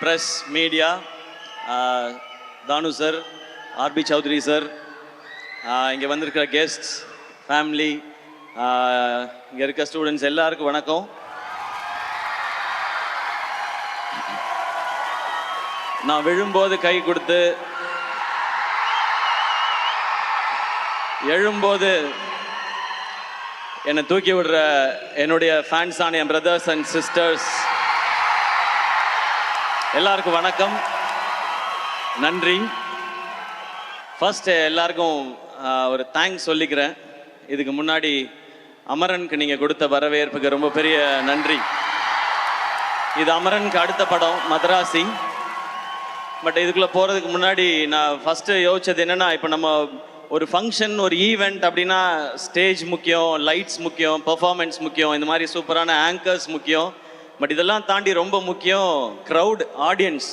Press media Thanu sir RB Choudhary sir இங்கே வந்திருக்கிற guests family இங்கே இருக்க ஸ்டூடெண்ட்ஸ் எல்லாருக்கும் வணக்கம். நான் விழும்போது கை கொடுத்து எழும்போது என்னை தூக்கி விடுற என்னுடைய ஃபேன்ஸான என் பிரதர்ஸ் அண்ட் சிஸ்டர்ஸ் எல்லாருக்கும் வணக்கம். நன்றி. ஃபர்ஸ்ட் எல்லாருக்கும் ஒரு தேங்க்ஸ் சொல்லிக்கிறேன். இதுக்கு முன்னாடி அமரனுக்கு நீங்கள் கொடுத்த வரவேற்புக்கு ரொம்ப பெரிய நன்றி. இது அமரனுக்கு அடுத்த படம் மதராசி. பட் இதுக்குள்ளே போகிறதுக்கு முன்னாடி நான் ஃபஸ்ட்டு யோசிச்சது என்னென்னா இப்போ நம்ம ஒரு ஃபங்க்ஷன் ஒரு ஈவெண்ட் அப்படின்னா ஸ்டேஜ் முக்கியம் லைட்ஸ் முக்கியம் பெர்ஃபார்மன்ஸ் முக்கியம் இந்த மாதிரி சூப்பரான ஆங்கர்ஸ் முக்கியம். பட் இதெல்லாம் தாண்டி ரொம்ப முக்கியம் க்ரௌட் ஆடியன்ஸ்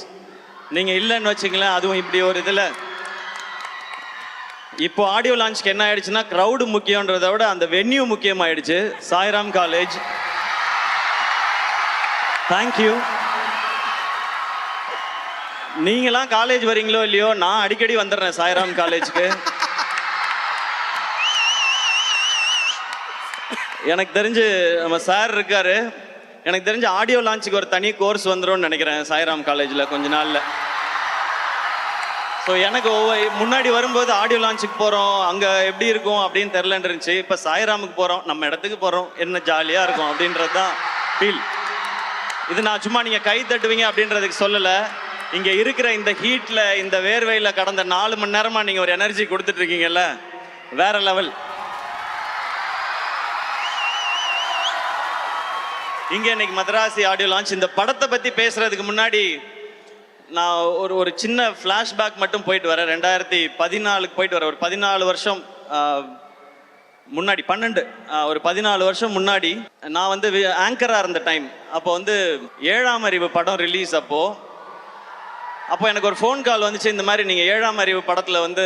நீங்கள் இல்லைன்னு வச்சுங்களேன் அதுவும் இப்படி ஒரு இதில். இப்போ ஆடியோ லான்ச்க்கு என்ன ஆயிடுச்சுன்னா க்ரௌடு முக்கியன்றத விட அந்த வென்யூ முக்கியமாயிடுச்சு. சாய்ராம் காலேஜ் தேங்க்யூ நீங்களாம் காலேஜ் வரீங்களோ இல்லையோ நான் அடிக்கடி வந்துடுறேன் சாய்ராம் காலேஜுக்கு எனக்கு தெரிஞ்சு நம்ம சார் இருக்காரு. எனக்கு தெரிஞ்சு ஆடியோ லான்ச்சுக்கு ஒரு தனி கோர்ஸ் வந்துடும் நினைக்கிறேன் சாய்ராம் காலேஜில் கொஞ்ச நாளில். ஸோ எனக்கு ஒவ்வொரு முன்னாடி வரும்போது ஆடியோ லான்ச்சுக்கு போகிறோம் அங்கே எப்படி இருக்கும் அப்படின்னு தெரிலன்னு இருந்துச்சு. இப்போ சாய்ராமுக்கு போகிறோம் நம்ம இடத்துக்கு போகிறோம் என்ன ஜாலியாக இருக்கும் அப்படின்றது தான் ஃபீல் இது நான் சும்மா நீங்கள் கை தட்டுவீங்க அப்படின்றதுக்கு சொல்லலை. இங்கே இருக்கிற இந்த ஹீட்டில் இந்த வேர்வையில் கடந்த நாலு மணி நேரமாக நீங்கள் ஒரு எனர்ஜி கொடுத்துட்ருக்கீங்கல்ல வேறு வேற லெவல் இங்கே இன்னைக்கு மதராசி ஆடியோ லான்ச் இந்த படத்தை பற்றி பேசுறதுக்கு முன்னாடி நான் ஒரு ஒரு சின்ன ஃப்ளாஷ்பேக் மட்டும் போயிட்டு வரேன். ரெண்டாயிரத்தி பதினாலுக்கு போயிட்டு வரேன். ஒரு பதினாலு வருஷம் முன்னாடி பன்னெண்டு ஒரு பதினாலு வருஷம் முன்னாடி நான் வந்து ஆங்கராக இருந்த டைம் அப்போ வந்து ஏழாம் அறிவு படம் ரிலீஸ் அப்போ அப்போ எனக்கு ஒரு ஃபோன் கால் வந்துச்சு. இந்த மாதிரி நீங்கள் ஏழாம் அறிவு படத்தில் வந்து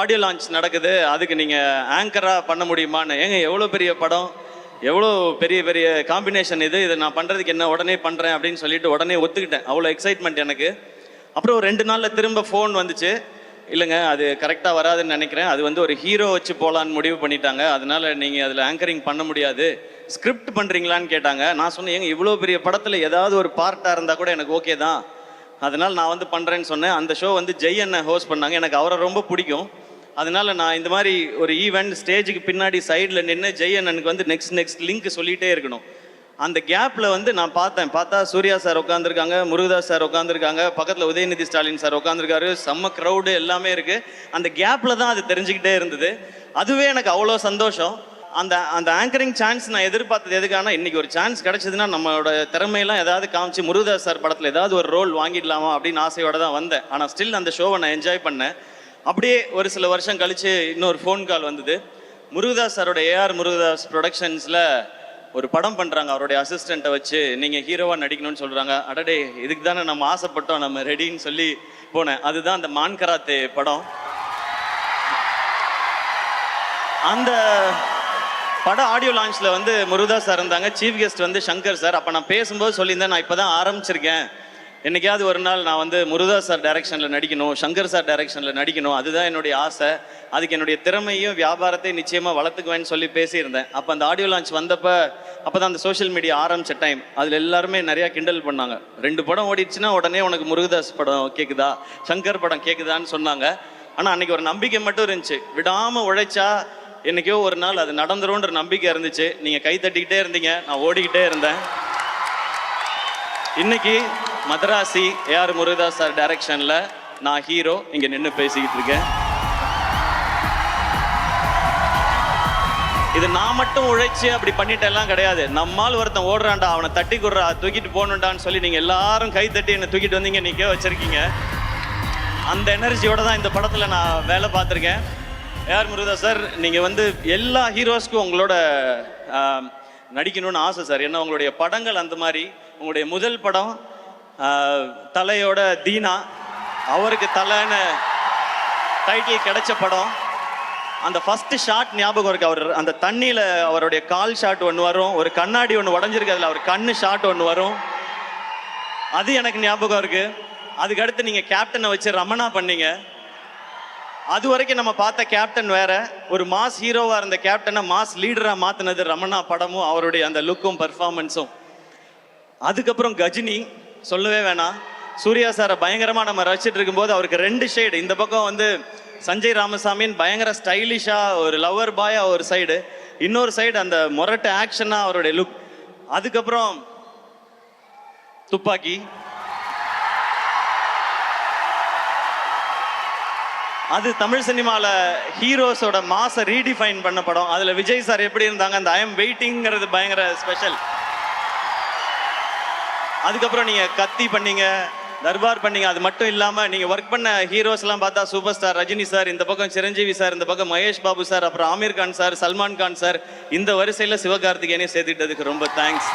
ஆடியோ லான்ச் நடக்குது. அதுக்கு நீங்கள் ஆங்கராக பண்ண முடியுமான்னு. ஏங்க எவ்வளோ பெரிய படம்? எவ்வளோ பெரிய பெரிய காம்பினேஷன் இது? இதை நான் பண்ணுறதுக்கு என்ன? உடனே பண்ணுறேன் அப்படின்னு சொல்லிட்டு உடனே ஒத்துக்கிட்டேன். அவ்வளோ எக்ஸைட்மெண்ட் எனக்கு. அப்புறம் ஒரு ரெண்டு நாளில் திரும்ப ஃபோன் வந்துச்சு. இல்லைங்க அது கரெக்டாக வராதுன்னு நினைக்கிறேன். அது வந்து ஒரு ஹீரோ வச்சு போகலான்னு முடிவு பண்ணிட்டாங்க. அதனால நீங்கள் அதில் ஆங்கரிங் பண்ண முடியாது. ஸ்கிரிப்ட் பண்ணுறீங்களான்னு கேட்டாங்க. நான் சொன்னேன் ஏங்க இவ்வளோ பெரிய படத்தில் ஏதாவது ஒரு பார்ட்டாக இருந்தால் கூட எனக்கு ஓகே தான். அதனால் நான் வந்து பண்ணுறேன்னு சொன்னேன். அந்த ஷோ வந்து ஜெய் அண்ணன் ஹோஸ்ட் பண்ணாங்க. எனக்கு அவரை ரொம்ப பிடிக்கும். அதனால நான் இந்த மாதிரி ஒரு ஈவெண்ட் ஸ்டேஜுக்கு பின்னாடி சைடில் நின்று ஜெய் எனக்கு வந்து நெக்ஸ்ட் நெக்ஸ்ட் லிங்க் சொல்லிகிட்டே இருக்கணும். அந்த கேப்பில் வந்து நான் பார்த்தேன். பார்த்தா சூர்யா சார் உட்காந்துருக்காங்க முருகதாஸ் சார் உட்காந்துருக்காங்க பக்கத்தில் உதயநிதி ஸ்டாலின் சார் உட்காந்துருக்காரு செம்ம க்ரௌடு எல்லாமே இருக்குது அந்த கேப்பில் தான் அது தெரிஞ்சுக்கிட்டே இருந்தது. அதுவே எனக்கு அவ்வளோ சந்தோஷம். அந்த அந்த ஆங்கரிங் சான்ஸ் நான் எதிர்பார்த்தது எதுக்கான இன்னைக்கு ஒரு சான்ஸ் கிடைச்சதுன்னா நம்மளோட திறமையெல்லாம் ஏதாவது காமிச்சு முருகதாஸ் சார் படத்தில் ஏதாவது ஒரு ரோல் வாங்கிடலாமா அப்படின்னு ஆசையோட தான் வந்தேன். ஆனால் ஸ்டில் அந்த ஷோவை நான் என்ஜாய் பண்ணேன். அப்படியே ஒரு சில வருஷம் கழிச்சு இன்னொரு ஃபோன் கால் வந்தது. முருகதாஸ் சாரோட ஏஆர் முருகதாஸ் ப்ரொடக்ஷன்ஸில் ஒரு படம் பண்ணுறாங்க அவருடைய அசிஸ்டண்ட்டை வச்சு நீங்கள் ஹீரோவாக நடிக்கணும்னு சொல்கிறாங்க அடடே இதுக்கு தானே நம்ம ஆசைப்பட்டோம் நம்ம ரெடின்னு சொல்லி போனேன். அதுதான் அந்த மான்கராத்தே படம். அந்த பட ஆடியோ லான்ச்சில் வந்து முருகதாஸ் சார் இருந்தாங்க. சீஃப் கெஸ்ட் வந்து சங்கர் சார். அப்போ நான் பேசும்போது சொல்லியிருந்தேன் நான் இப்போ தான் ஆரம்பிச்சிருக்கேன். என்னைக்காவது ஒரு நாள் நான் வந்து முருதா சார் டைரக்ஷனில் நடிக்கணும் சங்கர் சார் டைரக்ஷனில் நடிக்கணும் அதுதான் என்னுடைய ஆசை. அதுக்கு என்னுடைய திறமையும் வியாபாரத்தையும் நிச்சயமாக வளர்த்துக்குவேன்னு சொல்லி பேசியிருந்தேன். அப்போ அந்த ஆடியோ லான்ச் வந்தப்போ அப்போ தான் அந்த சோஷியல் மீடியா ஆரம்பிச்ச டைம் அதில் எல்லாருமே நிறையா கிண்டல் பண்ணாங்க. ரெண்டு படம் ஓடிடுச்சுன்னா உடனே உனக்கு முருகதாஸ் படம் கேட்குதா சங்கர் படம் கேட்குதான்னு சொன்னாங்க. ஆனால் அன்னைக்கு ஒரு நம்பிக்கை மட்டும் இருந்துச்சு. விடாமல் உழைச்சா என்னைக்கோ ஒரு நாள் அது நடந்துரும்ன்ற நம்பிக்கை இருந்துச்சு. நீங்கள் கை தட்டிக்கிட்டே இருந்தீங்க. நான் ஓடிக்கிட்டே இருந்தேன். இன்னைக்கு மதராசி ஏஆர் முருகதாஸ் சார் டைரக்ஷனில் நான் ஹீரோ இங்கே நின்று பேசிக்கிட்டு இருக்கேன். இது நான் மட்டும் உழைச்சி அப்படி பண்ணிட்டெல்லாம் கிடையாது. நம்மால் ஒருத்தன் ஓடுறான்டா அவனை தட்டி கொடுறா தூக்கிட்டு போகணுண்டான்னு சொல்லி நீங்கள் எல்லாரும் கை தட்டி என்னை தூக்கிட்டு வந்தீங்க நிற்க வச்சுருக்கீங்க? அந்த எனர்ஜியோட தான் இந்த படத்தில் நான் வேலை பார்த்துருக்கேன். ஏஆர் முருகதாஸ் சார் நீங்கள் வந்து எல்லா ஹீரோஸ்க்கும் உங்களோட நடிக்கணும்னு ஆசை சார். ஏன்னா உங்களுடைய படங்கள் அந்த மாதிரி உங்களுடைய முதல் படம் தலையோட தீனா. அவருக்கு தலைன்னு டைட்டில் கிடைச்ச படம். அந்த ஃபர்ஸ்ட் ஷாட் ஞாபகம் இருக்கு. அவர் அந்த தண்ணியில் அவருடைய கால் ஷாட் ஒன்று வரும். ஒரு கண்ணாடி ஒன்று உடஞ்சிருக்கு. அதில் அவர் கண்ணு ஷாட் ஒன்று வரும். அது எனக்கு ஞாபகம் இருக்கு. அதுக்கடுத்து நீங்கள் கேப்டனை வச்சு ரமணா பண்ணீங்க. அது வரைக்கும் நம்ம பார்த்த கேப்டன் வேற. ஒரு மாஸ் ஹீரோவாக இருந்த கேப்டனை மாஸ் லீடராக மாற்றினது ரமணா படமும் அவருடைய அந்த லுக்கும் பர்ஃபார்மன்ஸும் அதுக்கப்புறம் கஜினி. சொல்லவே வேணாம். சூர்யா சாரை பயங்கரமாக நம்ம ரசிச்சிட்டு இருக்கும்போது அவருக்கு ரெண்டு ஷேடு இந்த பக்கம் வந்து சஞ்சய் ராமசாமின்னு பயங்கர ஸ்டைலிஷாக ஒரு லவர் பாயாக ஒரு சைடு இன்னொரு சைடு அந்த மொரட்டு ஆக்ஷனாக அவருடைய லுக் அதுக்கப்புறம் துப்பாக்கி. அது தமிழ் சினிமாவில் ஹீரோஸோட மாசை ரீடிஃபைன் பண்ண படம். அதில் விஜய் சார் எப்படி இருந்தாங்க? அந்த ஐ எம் வெயிட்டிங்கிறது பயங்கர ஸ்பெஷல் அதுக்கப்புறம் நீங்கள் கத்தி பண்ணீங்க தர்பார் பண்ணீங்க அது மட்டும் இல்லாமல் நீங்கள் ஒர்க் பண்ண ஹீரோஸ்லாம் பார்த்தா சூப்பர் ஸ்டார் ரஜினி சார் இந்த பக்கம் சிரஞ்சீவி சார் இந்த பக்கம் மகேஷ் பாபு சார் அப்புறம் ஆமீர் கான் சார் சல்மான் கான் சார் இந்த வரிசையில் சிவகார்த்திகேயனையும் சேர்த்துக்கிட்டதுக்கு ரொம்ப தேங்க்ஸ்